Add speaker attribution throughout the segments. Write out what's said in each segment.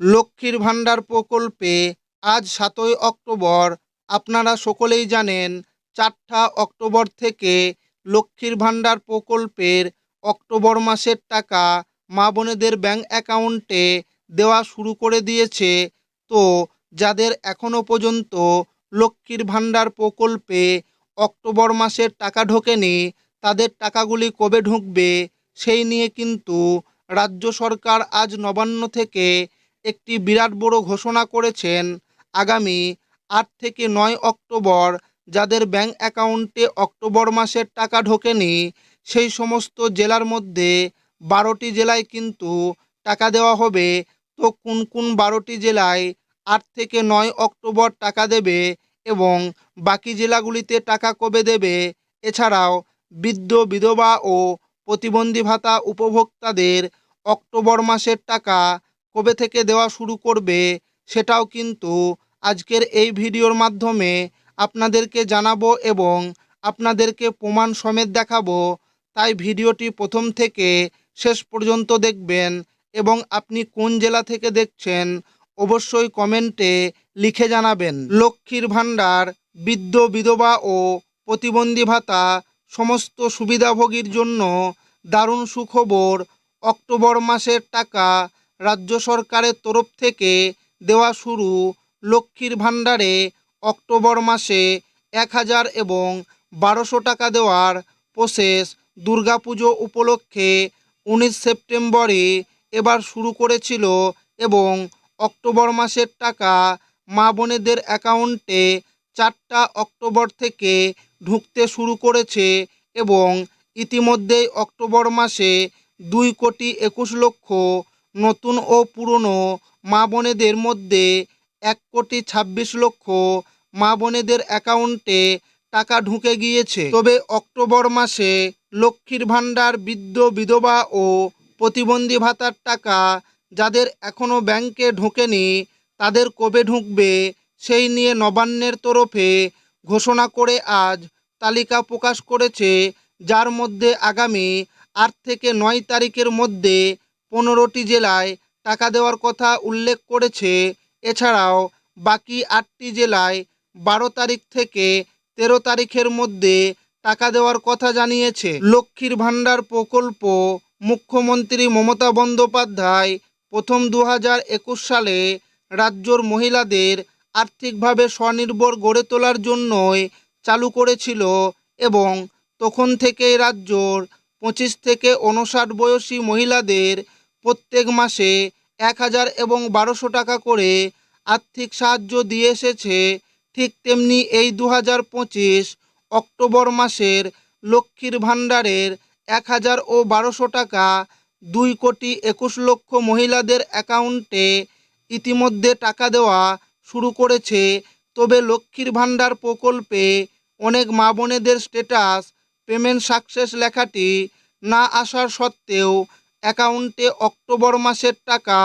Speaker 1: লক্ষ্মীর ভাণ্ডার প্রকল্পে আজ সাতই অক্টোবর আপনারা সকলেই জানেন চারটা অক্টোবর থেকে লক্ষ্মীর ভাণ্ডার প্রকল্পের অক্টোবর মাসের টাকা মা বোনেদের ব্যাঙ্ক অ্যাকাউন্টে দেওয়া শুরু করে দিয়েছে। তো যাদের এখনও পর্যন্ত লক্ষ্মীর ভাণ্ডার প্রকল্পে অক্টোবর মাসের টাকা ঢোকেনি, তাদের টাকাগুলি কবে ঢুকবে সেই নিয়ে কিন্তু রাজ্য সরকার আজ নবান্ন থেকে একটি বিরাট বড় ঘোষণা করেছেন আগামী আট থেকে নয় অক্টোবর, যাদের ব্যাংক অ্যাকাউন্টে অক্টোবর মাসের টাকা ঢোকেনি, সেই সমস্ত জেলার মধ্যে বারোটি জেলায় কিন্তু টাকা দেওয়া হবে। তো কোন কোন বারোটি জেলায় আট থেকে নয় অক্টোবর টাকা দেবে এবং বাকি জেলাগুলিতে টাকা কবে দেবে? এছাড়াও বৃদ্ধ, বিধবা ও প্রতিবন্ধী ভাতা উপভোক্তাদের অক্টোবর মাসের টাকা কবে থেকে দেওয়া শুরু করবে সেটাও কিন্তু আজকের এই ভিডিওর মাধ্যমে আপনাদেরকে জানাব এবং আপনাদেরকে প্রমাণ সমেত দেখাবো। তাই ভিডিওটি প্রথম থেকে শেষ পর্যন্ত দেখবেন এবং আপনি কোন জেলা থেকে দেখছেন অবশ্যই কমেন্টে লিখে জানাবেন। লক্ষ্মীর ভাণ্ডার, বৃদ্ধ, বিধবা ও প্রতিবন্ধী ভাতা সমস্ত সুবিধাভোগীর জন্য দারুণ সুখবর। অক্টোবর মাসের টাকা রাজ্য সরকারের তরফ থেকে দেওয়া শুরু লক্ষ্মীর ভাণ্ডারে অক্টোবর মাসে এক হাজার এবং বারোশো টাকা দেওয়ার প্রসেস দুর্গাপুজো উপলক্ষে উনিশ সেপ্টেম্বরে এবার শুরু করেছিল এবং অক্টোবর মাসের টাকা মা বোনেদের অ্যাকাউন্টে চারটা অক্টোবর থেকে ঢুকতে শুরু করেছে এবং ইতিমধ্যেই অক্টোবর মাসে দুই কোটি একুশ লক্ষ নতুন ও পুরনো মা বোনেদের মধ্যে এক কোটি ছাব্বিশ লক্ষ মা বোনেদের অ্যাকাউন্টে টাকা ঢুকে গিয়েছে। তবে অক্টোবর মাসে লক্ষ্মীর ভাণ্ডার, বৃদ্ধ, বিধবা ও প্রতিবন্ধী ভাতার টাকা যাদের এখনও ব্যাংকে ঢোকেনি, তাদের কবে ঢুকবে সেই নিয়ে নবান্নের তরফে ঘোষণা করে আজ তালিকা প্রকাশ করেছে, যার মধ্যে আগামী আট থেকে নয় তারিখের মধ্যে পনেরোটি জেলায় টাকা দেওয়ার কথা উল্লেখ করেছে। এছাড়াও বাকি আটটি জেলায় বারো তারিখ থেকে তেরো তারিখের মধ্যে টাকা দেওয়ার কথা জানিয়েছে। লক্ষ্মীর ভাণ্ডার প্রকল্প মুখ্যমন্ত্রী মমতা বন্দ্যোপাধ্যায় প্রথম দু হাজার একুশ সালে রাজ্যর মহিলাদের আর্থিকভাবে স্বনির্ভর গড়ে তোলার জন্যই চালু করেছিল এবং তখন থেকেই রাজ্যর পঁচিশ থেকে উনষাট বয়সী মহিলাদের প্রত্যেক মাসে এক হাজার এবং বারোশো টাকা করে আর্থিক সাহায্য দিয়ে এসেছে ঠিক তেমনি এই দু হাজার পঁচিশ অক্টোবর মাসের লক্ষ্মীর ভাণ্ডারের এক হাজার ও বারোশো টাকা দুই কোটি একুশ লক্ষ মহিলাদের অ্যাকাউন্টে ইতিমধ্যে টাকা দেওয়া শুরু করেছে। তবে লক্ষ্মীর ভাণ্ডার প্রকল্পে অনেক মা বোনেদের স্ট্যাটাস, পেমেন্ট সাকসেস লেখাটি না আসার সত্ত্বেও অ্যাকাউন্টে অক্টোবর মাসের টাকা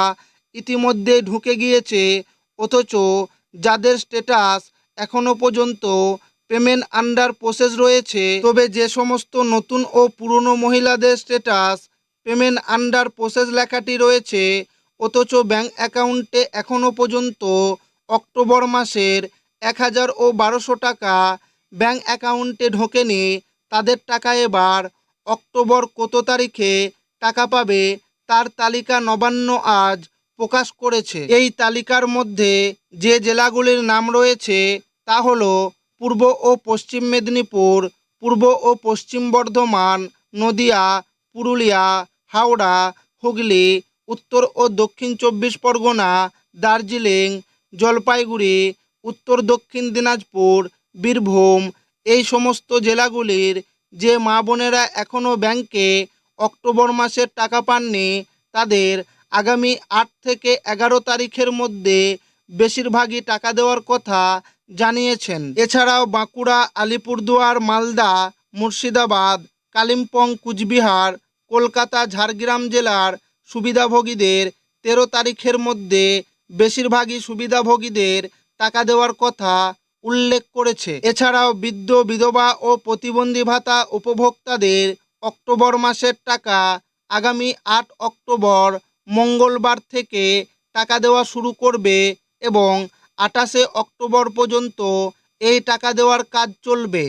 Speaker 1: ইতিমধ্যে ঢুকে গিয়েছে, অথচ যাদের স্ট্যাটাস এখনও পর্যন্ত পেমেন্ট আন্ডার প্রসেস রয়েছে, তবে যে সমস্ত নতুন ও পুরনো মহিলাদের স্ট্যাটাস পেমেন্ট আন্ডার প্রসেস লেখাটি রয়েছে, অথচ ব্যাঙ্ক অ্যাকাউন্টে এখনও পর্যন্ত অক্টোবর মাসের এক হাজার ও বারোশো টাকা ব্যাঙ্ক অ্যাকাউন্টে ঢোকেনি, তাদের টাকা এবার অক্টোবর কত তারিখে টাকা পাবে, তার তালিকা নবান্ন আজ প্রকাশ করেছে। এই তালিকার মধ্যে যে জেলাগুলির নাম রয়েছে, তা হল পূর্ব ও পশ্চিম মেদিনীপুর, পূর্ব ও পশ্চিম বর্ধমান, নদিয়া, পুরুলিয়া, হাওড়া, হুগলি, উত্তর ও দক্ষিণ চব্বিশ পরগনা, দার্জিলিং, জলপাইগুড়ি, উত্তর দক্ষিণ দিনাজপুর, বীরভূম, এই সমস্ত জেলাগুলির যে মা বোনেরা এখনও ব্যাংকে অক্টোবর মাসের টাকা পাননি, তাদের আগামী আট থেকে এগারো তারিখের মধ্যে বেশিরভাগই টাকা দেওয়ার কথা জানিয়েছেন। এছাড়াও বাঁকুড়া, আলিপুরদুয়ার, মালদা, মুর্শিদাবাদ, কালিম্পং, কুচবিহার, কলকাতা, ঝাড়গ্রাম জেলার সুবিধাভোগীদের তেরো তারিখের মধ্যে বেশিরভাগই সুবিধাভোগীদের টাকা দেওয়ার কথা উল্লেখ করেছে। এছাড়াও বৃদ্ধ, বিধবা ও প্রতিবন্ধী ভাতা উপভোক্তাদের অক্টোবর মাসের টাকা আগামী আট অক্টোবর মঙ্গলবার থেকে টাকা দেওয়া শুরু করবে এবং আটাশে অক্টোবর পর্যন্ত এই টাকা দেওয়ার কাজ চলবে।